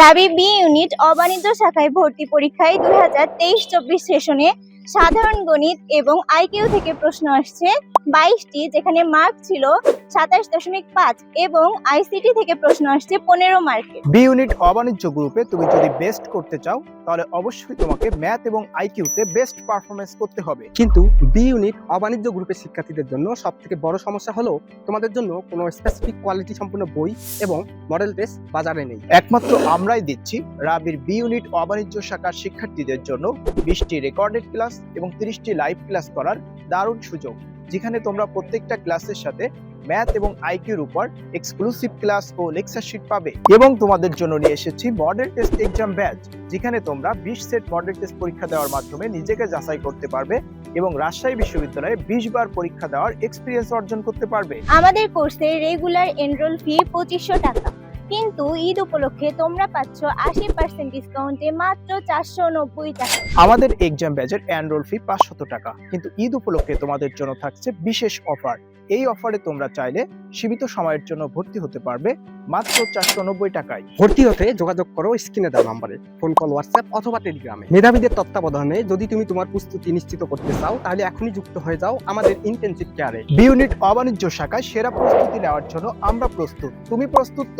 রাবি B unit অবাণিজ্য শাখায় ভর্তি পরীক্ষায় দুই হাজার তেইশ চব্বিশ সেশনে সাধারণ গণিত এবং আইকিউ থেকে প্রশ্ন আসছে। বাইশটি, যেখানে মার্ক ছিল সাতাশ দশমিক পাঁচ এবং আইসিটি থেকে প্রশ্ন আসছে পনেরো মার্কের বি ইউনিট অবাণিজ্য গ্রুপে তুমি যদি বেস্ট করতে চাও, তাহলে অবশ্যই তোমাকে ম্যাথ এবং আইকিউতে বেস্ট পারফরমেন্স করতে হবে। কিন্তু বি ইউনিট অবাণিজ্য গ্রুপের শিক্ষার্থীদের জন্য সব থেকে বড় সমস্যা হলো তোমাদের জন্য কোনো স্পেসিফিক কোয়ালিটি সম্পূর্ণ বই এবং মডেল টেস্ট বাজারে নেই। একমাত্র আমরাই দিচ্ছি রাবির বি ইউনিট অবাণিজ্য শাখার শিক্ষার্থীদের জন্য বিশটি রেকর্ডেড ক্লাস এবং তিরিশটি লাইভ ক্লাস করার দারুণ সুযোগ, যেখানে তোমরা প্রত্যেকটা ক্লাসের সাথে ম্যাথ এবং আইকিউর উপর এক্সক্লুসিভ ক্লাস ও লেকচার শিট পাবে। এবং তোমাদের জন্য নিয়ে এসেছি মডেল টেস্ট এক্সাম ব্যাচ যেখানে তোমরা বিশ সেট মডেল টেস্ট পরীক্ষা দেওয়ার মাধ্যমে নিজেকে যাচাই করতে পারবে এবং রাজশাহী বিশ্ববিদ্যালয়ে বিশ বার পরীক্ষা দেওয়ার এক্সপিরিয়েন্স অর্জন করতে পারবে। আমাদের কোর্সের রেগুলার এনরোল ফি পঁচিশশো টাকা। কিন্তু ঈদ উপলক্ষে তোমরা পাচ্ছ আশি পার্সেন্ট ডিসকাউন্টে মাত্র চারশো নব্বই টাকা। আমাদের এক্সাম ব্যাচের অ্যানরোল ফি পাঁচশত টাকা কিন্তু ঈদ উপলক্ষে তোমাদের জন্য থাকছে বিশেষ অফার এই অফারে তোমরা চাইলে সীমিত সময়ের জন্য ভর্তি হতে পারবে মাত্র চারশো নব্বই টাকায়। ভর্তি হতে যোগাযোগ করো স্ক্রিনে দেওয়া নম্বরে ফোন কল হোয়াটসঅ্যাপ অথবা টেলিগ্রামে মেধাবীদের তত্ত্বাবধানে যদি তুমি তোমার প্রস্তুতি নিশ্চিত করতে চাও তাহলে এখনই যুক্ত হয়ে যাও আমাদের ইন্টেনসিভ কেয়ারে বি ইউনিট অবাণিজ্য শাখায় সেরা প্রস্তুতি নেওয়ার জন্য আমরা প্রস্তুত। তুমি প্রস্তুত তো?